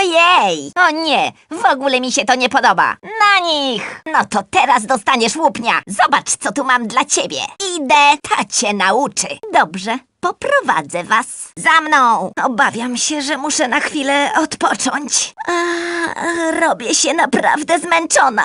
Ojej! O nie, w ogóle mi się to nie podoba. Na nich! No to teraz dostaniesz łupnia. Zobacz, co tu mam dla ciebie. Idę, ta cię nauczy. Dobrze, poprowadzę was. Za mną! Obawiam się, że muszę na chwilę odpocząć. Robię się naprawdę zmęczona.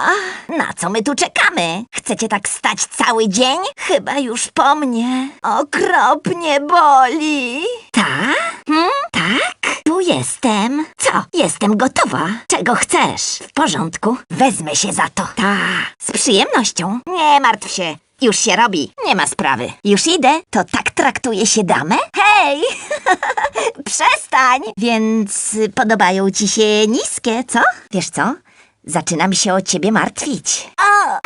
Na co my tu czekamy? Chcecie tak stać cały dzień? Chyba już po mnie. Okropnie boli. Tak? Hmm? Tak? Tu jestem. Co? Jestem gotowa. Czego chcesz? W porządku. Wezmę się za to. Ta, z przyjemnością. Nie martw się. Już się robi. Nie ma sprawy. Już idę. To tak traktuje się damę? Hej! Przestań! Więc y, podobają ci się niskie, co? Wiesz co? Zaczynam się o ciebie martwić. O!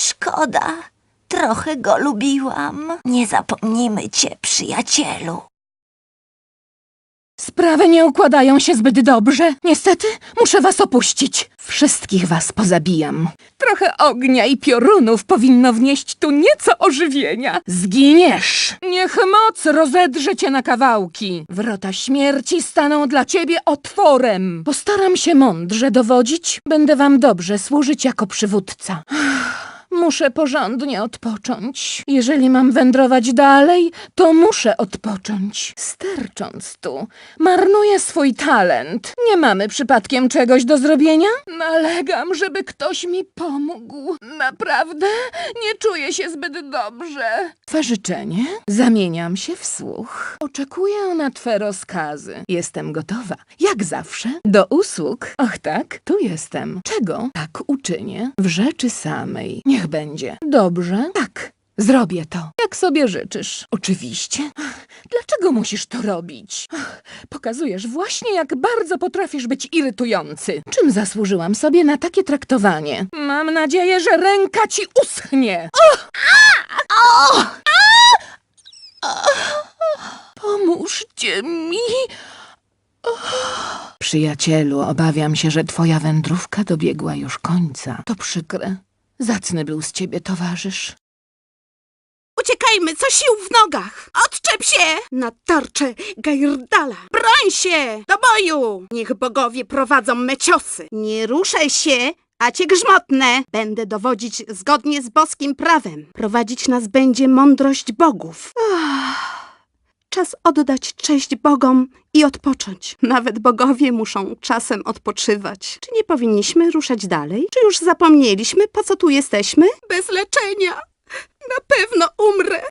Szkoda. Trochę go lubiłam. Nie zapomnimy cię, przyjacielu. Sprawy nie układają się zbyt dobrze. Niestety, muszę was opuścić. Wszystkich was pozabijam. Trochę ognia i piorunów powinno wnieść tu nieco ożywienia. Zginiesz! Niech moc rozedrze cię na kawałki. Wrota śmierci staną dla ciebie otworem. Postaram się mądrze dowodzić. Będę wam dobrze służyć jako przywódca. Muszę porządnie odpocząć. Jeżeli mam wędrować dalej, to muszę odpocząć. Stercząc tu, marnuję swój talent. Nie mamy przypadkiem czegoś do zrobienia? Nalegam, żeby ktoś mi pomógł. Naprawdę nie czuję się zbyt dobrze. Twe życzenie? Zamieniam się w słuch. Oczekuję na twe rozkazy. Jestem gotowa. Jak zawsze. Do usług. Och tak, tu jestem. Czego? Tak uczynię. W rzeczy samej. Niech będzie. Dobrze? Tak. Zrobię to, jak sobie życzysz. Oczywiście. Ach, Dlaczego musisz to robić? Ach, Pokazujesz właśnie, jak bardzo potrafisz być irytujący. Czym zasłużyłam sobie na takie traktowanie? Mam nadzieję, że ręka ci uschnie. Och! Och! Pomóżcie mi. Przyjacielu, obawiam się, że twoja wędrówka dobiegła już końca. To przykre. Zacny był z ciebie towarzysz. Uciekajmy, co sił w nogach! Odczep się! Na tarczę Gajrdala! Broń się! Do boju! Niech bogowie prowadzą me ciosy! Nie ruszaj się, a cię grzmotnę! Będę dowodzić zgodnie z boskim prawem. Prowadzić nas będzie mądrość bogów. Ach, Czas oddać cześć bogom i odpocząć. Nawet bogowie muszą czasem odpoczywać. Czy nie powinniśmy ruszać dalej? Czy już zapomnieliśmy, po co tu jesteśmy? Bez leczenia! Na pewno umrę.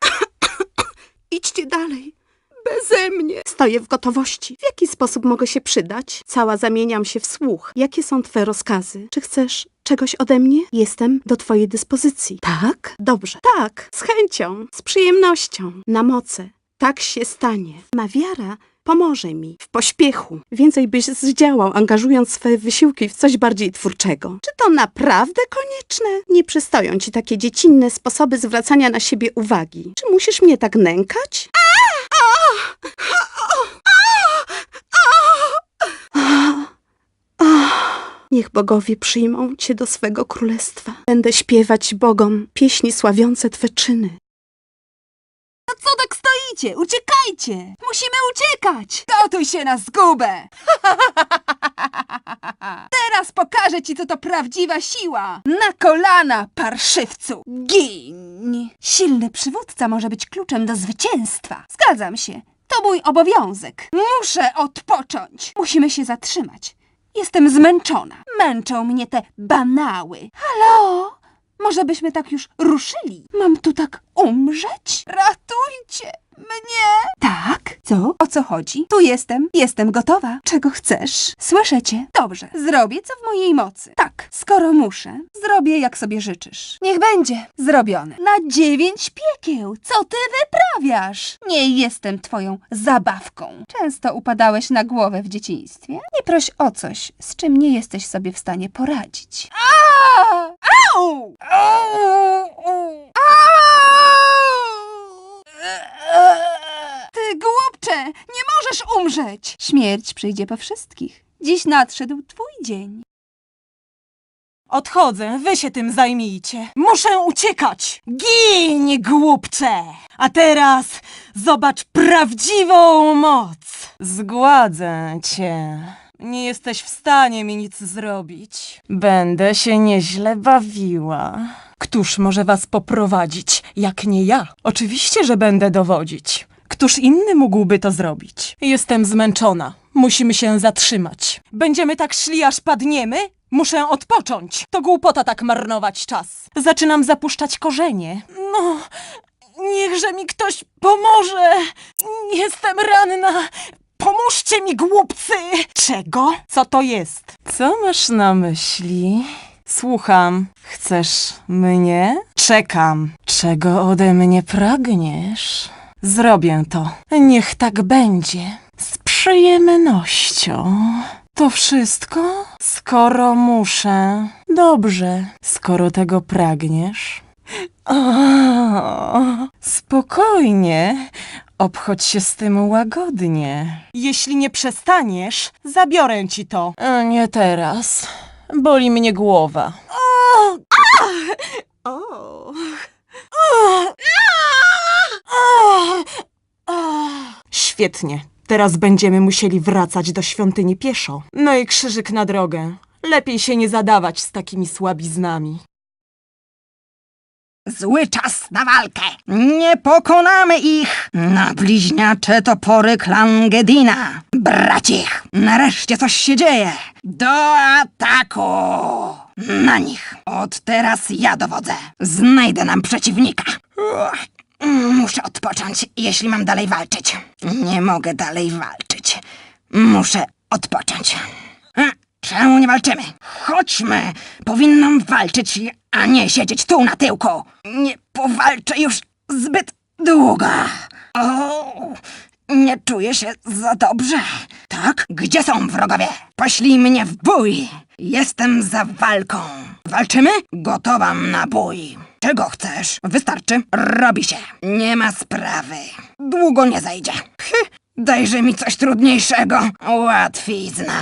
Idźcie dalej. Beze mnie. Stoję w gotowości. W jaki sposób mogę się przydać? Cała zamieniam się w słuch. Jakie są twe rozkazy? Czy chcesz czegoś ode mnie? Jestem do twojej dyspozycji. Tak? Dobrze. Tak. Z chęcią. Z przyjemnością. Na moce. Tak się stanie. Ma wiara pomoże mi w pośpiechu. Więcej byś zdziałał, angażując swoje wysiłki w coś bardziej twórczego. Czy to naprawdę konieczne? Nie przystoją ci takie dziecinne sposoby zwracania na siebie uwagi. Czy musisz mnie tak nękać? Niech bogowie przyjmą cię do swego królestwa. Będę śpiewać bogom pieśni sławiące twe czyny. Stoicie? Uciekajcie! Musimy uciekać! Gotuj się na zgubę! Teraz pokażę ci, co to prawdziwa siła! Na kolana, parszywcu! Gin! Silny przywódca może być kluczem do zwycięstwa. Zgadzam się. To mój obowiązek. Muszę odpocząć. Musimy się zatrzymać. Jestem zmęczona. Męczą mnie te banały. Halo? Może byśmy tak już ruszyli? Mam tu tak umrzeć? Ratujcie mnie! Tak? Co? O co chodzi? Tu jestem. Jestem gotowa. Czego chcesz? Słyszę cię. Dobrze. Zrobię, co w mojej mocy. Tak. Skoro muszę, zrobię, jak sobie życzysz. Niech będzie. Zrobione. Na dziewięć piekieł. Co ty wyprawiasz? Nie jestem twoją zabawką. Często upadałeś na głowę w dzieciństwie. Nie proś o coś, z czym nie jesteś sobie w stanie poradzić. A! Au! Au! Au! Nie możesz umrzeć! Śmierć przyjdzie po wszystkich. Dziś nadszedł twój dzień. Odchodzę, wy się tym zajmijcie. Muszę uciekać. Gin, głupcze! A teraz zobacz prawdziwą moc. Zgładzę cię. Nie jesteś w stanie mi nic zrobić. Będę się nieźle bawiła. Któż może was poprowadzić, jak nie ja? Oczywiście, że będę dowodzić. Któż inny mógłby to zrobić? Jestem zmęczona. Musimy się zatrzymać. Będziemy tak szli, aż padniemy? Muszę odpocząć. To głupota tak marnować czas. Zaczynam zapuszczać korzenie. No, niechże mi ktoś pomoże. Jestem ranna. Pomóżcie mi, głupcy! Czego? Co to jest? Co masz na myśli? Słucham. Chcesz mnie? Czekam. Czego ode mnie pragniesz? Zrobię to. Niech tak będzie. Z przyjemnością. To wszystko? Skoro muszę. Dobrze, skoro tego pragniesz. O, spokojnie. Obchodź się z tym łagodnie. Jeśli nie przestaniesz, zabiorę ci to. Nie teraz. Boli mnie głowa. O, Świetnie. Teraz będziemy musieli wracać do świątyni pieszo. No i krzyżyk na drogę. Lepiej się nie zadawać z takimi słabiznami. Zły czas na walkę. Nie pokonamy ich. Na bliźniacze topory klan Gedina. Bracich, nareszcie coś się dzieje. Do ataku. Na nich. Od teraz ja dowodzę. Znajdę nam przeciwnika. Uch. Muszę odpocząć, jeśli mam dalej walczyć. Nie mogę dalej walczyć. Muszę odpocząć. E, Czemu nie walczymy? Chodźmy! Powinnam walczyć, a nie siedzieć tu na tyłku. Nie powalczę już zbyt długo. O, nie czuję się za dobrze. Tak? Gdzie są wrogowie? Poślij mnie w bój. Jestem za walką. Walczymy? Gotowam na bój. Czego chcesz? Wystarczy. Robi się. Nie ma sprawy. Długo nie zajdzie. Hy, dajże mi coś trudniejszego. Łatwizna.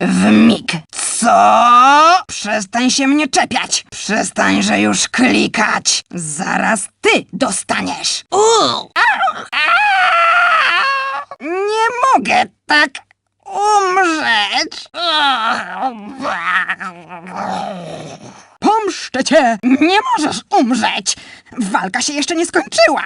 W mig. Co? Przestań się mnie czepiać. Przestańże już klikać. Zaraz ty dostaniesz. Uuu. Nie mogę tak umrzeć. Pomszczę cię. Nie możesz umrzeć. Walka się jeszcze nie skończyła.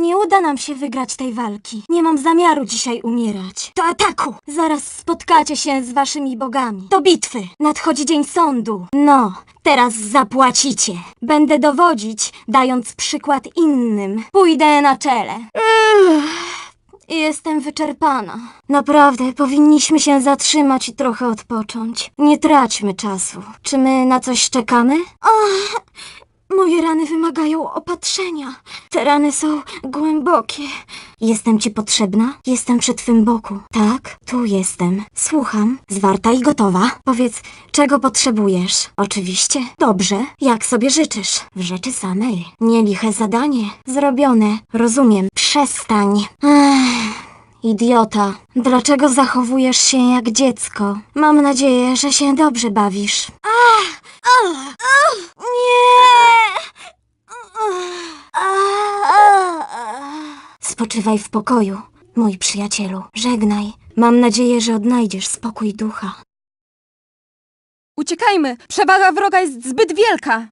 Nie uda nam się wygrać tej walki. Nie mam zamiaru dzisiaj umierać. Do ataku! Zaraz spotkacie się z waszymi bogami. Do bitwy! Nadchodzi dzień sądu. No, teraz zapłacicie. Będę dowodzić, dając przykład innym. Pójdę na czele. Uff, Jestem wyczerpana. Naprawdę, powinniśmy się zatrzymać i trochę odpocząć. Nie traćmy czasu. Czy my na coś czekamy? Moje rany wymagają opatrzenia. Te rany są głębokie. Jestem ci potrzebna? Jestem przy twym boku. Tak, tu jestem. Słucham, zwarta i gotowa. Powiedz, czego potrzebujesz? Oczywiście. Dobrze, jak sobie życzysz. W rzeczy samej. Nieliche zadanie. Zrobione. Rozumiem. Przestań. Ech. Idiota, dlaczego zachowujesz się jak dziecko? Mam nadzieję, że się dobrze bawisz. Ach, nie! Spoczywaj w pokoju, mój przyjacielu. Żegnaj. Mam nadzieję, że odnajdziesz spokój ducha. Uciekajmy! Przewaga wroga jest zbyt wielka!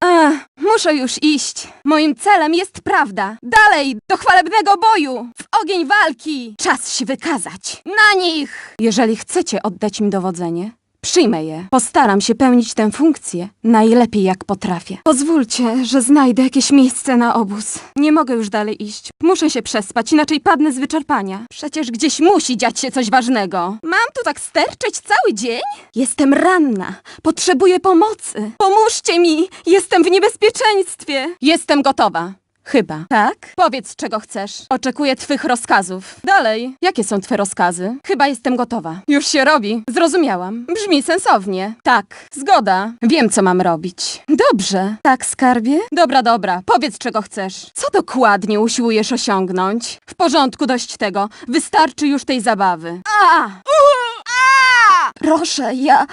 Muszę już iść. Moim celem jest prawda. Dalej, do chwalebnego boju! W ogień walki! Czas się wykazać! Na nich! Jeżeli chcecie oddać im dowodzenie, przyjmę je. Postaram się pełnić tę funkcję najlepiej jak potrafię. Pozwólcie, że znajdę jakieś miejsce na obóz. Nie mogę już dalej iść. Muszę się przespać, inaczej padnę z wyczerpania. Przecież gdzieś musi dziać się coś ważnego. Mam tu tak sterczeć cały dzień? Jestem ranna. Potrzebuję pomocy. Pomóżcie mi! Jestem w niebezpieczeństwie. Jestem gotowa. Chyba. Tak? Powiedz, czego chcesz. Oczekuję twych rozkazów. Dalej. Jakie są twe rozkazy? Chyba jestem gotowa. Już się robi. Zrozumiałam. Brzmi sensownie. Tak. Zgoda. Wiem, co mam robić. Dobrze. Tak, skarbie? Dobra, dobra. Powiedz, czego chcesz. Co dokładnie usiłujesz osiągnąć? W porządku, dość tego. Wystarczy już tej zabawy. A! A! Proszę, ja...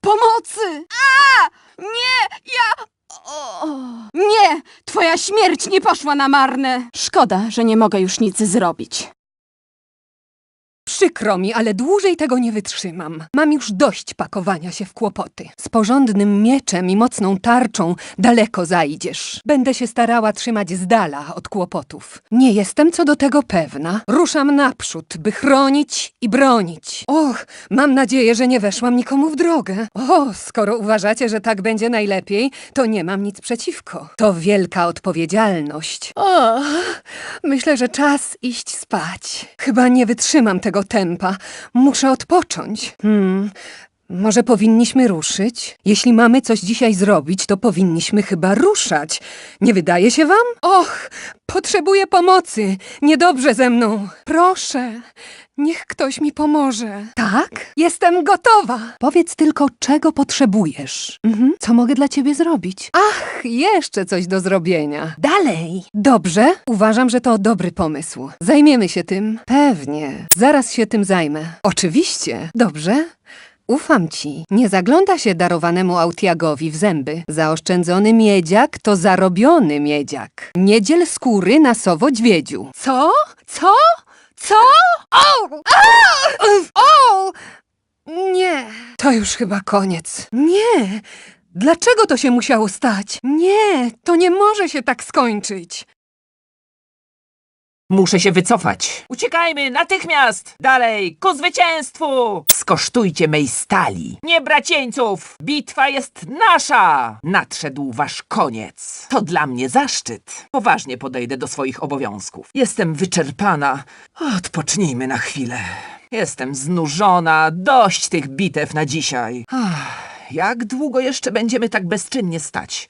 Pomocy! A! Nie! Ja... Nie! Twoja śmierć nie poszła na marne! Szkoda, że nie mogę już nic zrobić. Przykro mi, ale dłużej tego nie wytrzymam. Mam już dość pakowania się w kłopoty. Z porządnym mieczem i mocną tarczą daleko zajdziesz. Będę się starała trzymać z dala od kłopotów. Nie jestem co do tego pewna. Ruszam naprzód, by chronić i bronić. Och, mam nadzieję, że nie weszłam nikomu w drogę. O, skoro uważacie, że tak będzie najlepiej, to nie mam nic przeciwko. To wielka odpowiedzialność. O, myślę, że czas iść spać. Chyba nie wytrzymam tego tempa. Muszę odpocząć. Hmm. Może powinniśmy ruszyć? Jeśli mamy coś dzisiaj zrobić, to powinniśmy chyba ruszać. Nie wydaje się wam? Och, potrzebuję pomocy. Niedobrze ze mną. Proszę, niech ktoś mi pomoże. Tak? Jestem gotowa. Powiedz tylko, czego potrzebujesz. Mhm. Co mogę dla ciebie zrobić? Ach, jeszcze coś do zrobienia. Dalej. Dobrze, uważam, że to dobry pomysł. Zajmiemy się tym. Pewnie. Zaraz się tym zajmę. Oczywiście. Dobrze. Ufam ci. Nie zagląda się darowanemu Autiagowi w zęby. Zaoszczędzony miedziak to zarobiony miedziak. Nie dziel skóry na sowo dźwiedziu. Co? Co? Co? O! A! O! Nie. To już chyba koniec. Nie. Dlaczego to się musiało stać? Nie, to nie może się tak skończyć. Muszę się wycofać. Uciekajmy natychmiast! Dalej, ku zwycięstwu! Skosztujcie mej stali. Nie bracieńców! Bitwa jest nasza! Nadszedł wasz koniec. To dla mnie zaszczyt. Poważnie podejdę do swoich obowiązków. Jestem wyczerpana. Odpocznijmy na chwilę. Jestem znużona. Dość tych bitew na dzisiaj. Ach, jak długo jeszcze będziemy tak bezczynnie stać?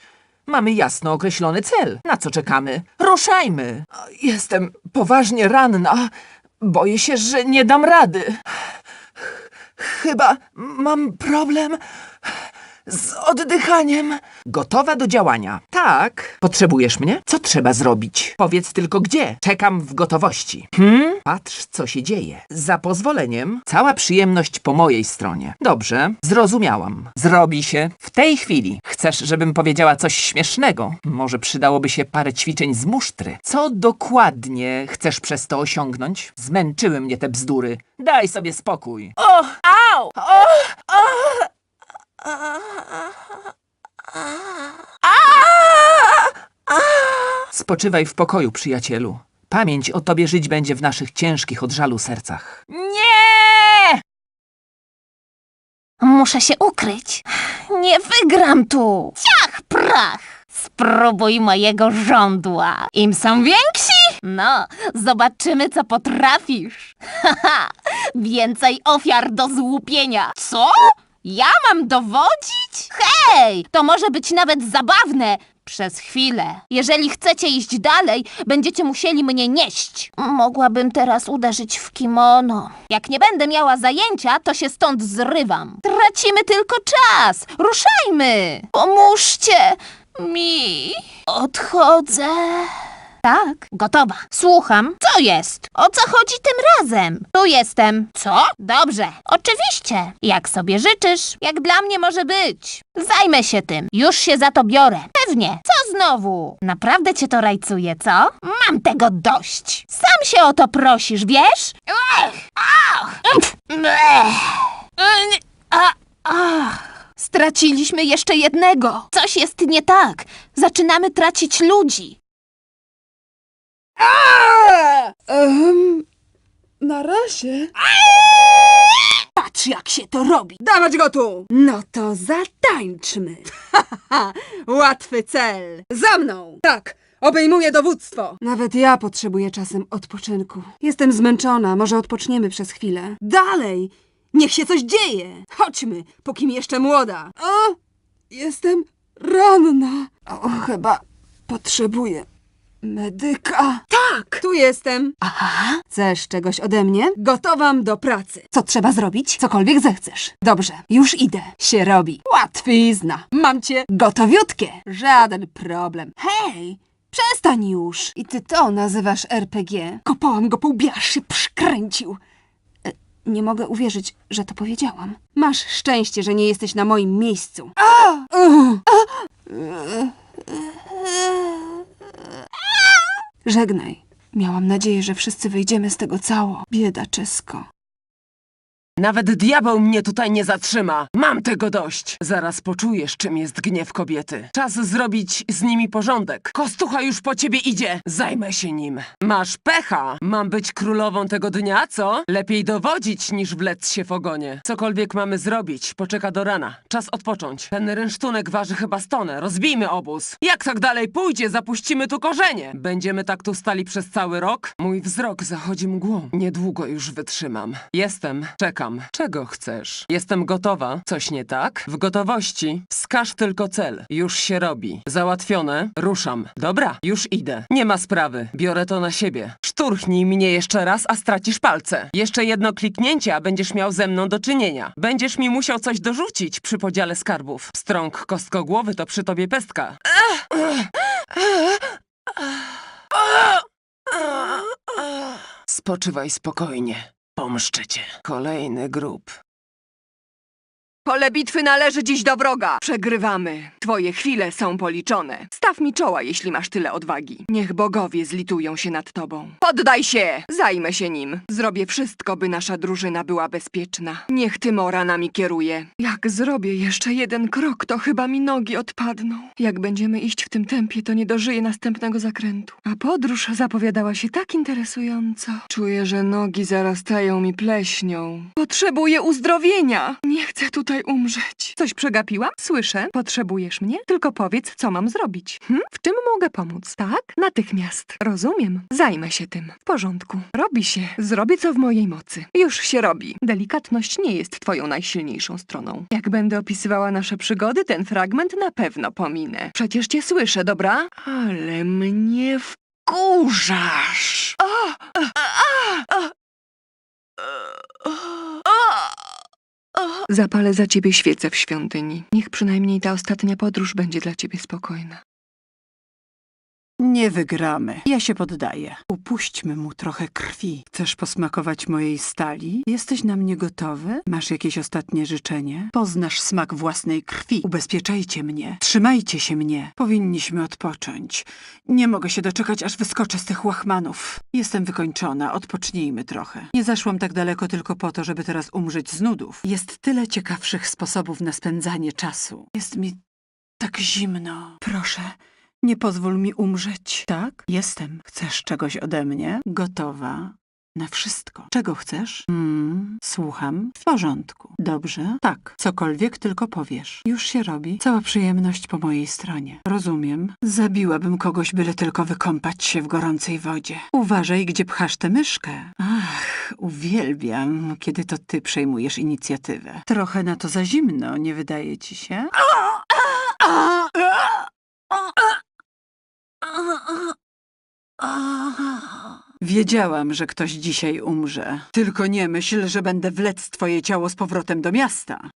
Mamy jasno określony cel. Na co czekamy? Ruszajmy! Jestem poważnie ranna. Boję się, że nie dam rady. Chyba mam problem z oddychaniem. Gotowa do działania. Tak. Potrzebujesz mnie? Co trzeba zrobić? Powiedz tylko gdzie. Czekam w gotowości. Hmm? Patrz, co się dzieje. Za pozwoleniem, cała przyjemność po mojej stronie. Dobrze, zrozumiałam. Zrobi się w tej chwili. Chcesz, żebym powiedziała coś śmiesznego? Może przydałoby się parę ćwiczeń z musztry. Co dokładnie chcesz przez to osiągnąć? Zmęczyły mnie te bzdury. Daj sobie spokój. O! Au! O! O! Spoczywaj w pokoju, przyjacielu. Pamięć o tobie żyć będzie w naszych ciężkich od żalu sercach. Nie! Muszę się ukryć. Nie wygram tu. Ciach, prach. Spróbuj mojego żądła. Im są więksi? No, zobaczymy, co potrafisz. Haha, więcej ofiar do złupienia. Co? Ja mam dowodzić? Hej, to może być nawet zabawne. Przez chwilę. Jeżeli chcecie iść dalej, będziecie musieli mnie nieść. Mogłabym teraz uderzyć w kimono. Jak nie będę miała zajęcia, to się stąd zrywam. Tracimy tylko czas. Ruszajmy. Pomóżcie mi. Odchodzę. Tak, gotowa. Słucham. Co jest? O co chodzi tym razem? Tu jestem. Co? Dobrze, oczywiście. Jak sobie życzysz, jak dla mnie może być. Zajmę się tym. Już się za to biorę. Pewnie. Co znowu? Naprawdę cię to rajcuje, co? Mam tego dość. Sam się o to prosisz, wiesz? Ech, a, ach. Straciliśmy jeszcze jednego. Coś jest nie tak. Zaczynamy tracić ludzi. Um, na razie. Patrz, jak się to robi. Dawać go tu! No to zatańczmy. Łatwy cel. Za mną! Tak, obejmuję dowództwo. Nawet ja potrzebuję czasem odpoczynku. Jestem zmęczona, może odpoczniemy przez chwilę. Dalej! Niech się coś dzieje! Chodźmy, póki mi jeszcze młoda. O, jestem ranna. O, chyba potrzebuję medyka. Tak! Tu jestem. Aha. Chcesz czegoś ode mnie? Gotowam do pracy. Co trzeba zrobić? Cokolwiek zechcesz. Dobrze, już idę. Się robi. Łatwizna. Mam cię gotowiutkie. Żaden problem. Hej! Przestań już! I ty to nazywasz RPG? Kopałam go po się przykręcił. E, Nie mogę uwierzyć, że to powiedziałam. Masz szczęście, że nie jesteś na moim miejscu. A! Żegnaj. Miałam nadzieję, że wszyscy wyjdziemy z tego cało. Bieda Czesko. Nawet diabeł mnie tutaj nie zatrzyma. Mam tego dość. Zaraz poczujesz, czym jest gniew kobiety. Czas zrobić z nimi porządek. Kostucha już po ciebie idzie. Zajmę się nim. Masz pecha. Mam być królową tego dnia, co? Lepiej dowodzić, niż wlec się w ogonie. Cokolwiek mamy zrobić, poczeka do rana. Czas odpocząć. Ten rynsztunek waży chyba stonę. Rozbijmy obóz. Jak tak dalej pójdzie, zapuścimy tu korzenie. Będziemy tak tu stali przez cały rok? Mój wzrok zachodzi mgłą. Niedługo już wytrzymam. Jestem. Czekam. Czego chcesz? Jestem gotowa. Coś nie tak? W gotowości. Wskaż tylko cel. Już się robi. Załatwione. Ruszam. Dobra, już idę. Nie ma sprawy. Biorę to na siebie. Szturchnij mnie jeszcze raz, a stracisz palce. Jeszcze jedno kliknięcie, a będziesz miał ze mną do czynienia. Będziesz mi musiał coś dorzucić przy podziale skarbów. Strąg kostkogłowy to przy tobie pestka. Spoczywaj spokojnie. Pomszczę cię. Kolejny grób. Pole bitwy należy dziś do wroga. Przegrywamy. Twoje chwile są policzone. Staw mi czoła, jeśli masz tyle odwagi. Niech bogowie zlitują się nad tobą. Poddaj się! Zajmę się nim. Zrobię wszystko, by nasza drużyna była bezpieczna. Niech Tymora nami kieruje. Jak zrobię jeszcze jeden krok, to chyba mi nogi odpadną. Jak będziemy iść w tym tempie, to nie dożyję następnego zakrętu. A podróż zapowiadała się tak interesująco. Czuję, że nogi zarastają mi pleśnią. Potrzebuję uzdrowienia. Nie chcę tutaj umrzeć. Coś przegapiłam? Słyszę. Potrzebujesz mnie? Tylko powiedz, co mam zrobić. Hm? W czym mogę pomóc? Tak? Natychmiast. Rozumiem. Zajmę się tym. W porządku. Robi się. Zrobię, co w mojej mocy. Już się robi. Delikatność nie jest twoją najsilniejszą stroną. Jak będę opisywała nasze przygody, ten fragment na pewno pominę. Przecież cię słyszę, dobra? Ale mnie wkurzasz. O! A! A! A! A! Zapalę za ciebie świecę w świątyni. Niech przynajmniej ta ostatnia podróż będzie dla ciebie spokojna. Nie wygramy. Ja się poddaję. Upuśćmy mu trochę krwi. Chcesz posmakować mojej stali? Jesteś na mnie gotowy? Masz jakieś ostatnie życzenie? Poznasz smak własnej krwi. Ubezpieczajcie mnie. Trzymajcie się mnie. Powinniśmy odpocząć. Nie mogę się doczekać, aż wyskoczę z tych łachmanów. Jestem wykończona. Odpocznijmy trochę. Nie zaszłam tak daleko tylko po to, żeby teraz umrzeć z nudów. Jest tyle ciekawszych sposobów na spędzanie czasu. Jest mi tak zimno. Proszę. Nie pozwól mi umrzeć. Tak? Jestem. Chcesz czegoś ode mnie? Gotowa. Na wszystko. Czego chcesz? Mm, słucham. W porządku. Dobrze? Tak. Cokolwiek tylko powiesz. Już się robi. Cała przyjemność po mojej stronie. Rozumiem. Zabiłabym kogoś, byle tylko wykąpać się w gorącej wodzie. Uważaj, gdzie pchasz tę myszkę. Ach, uwielbiam, kiedy to ty przejmujesz inicjatywę. Trochę na to za zimno, nie wydaje ci się? Wiedziałam, że ktoś dzisiaj umrze. Tylko nie myśl, że będę wlec twoje ciało z powrotem do miasta.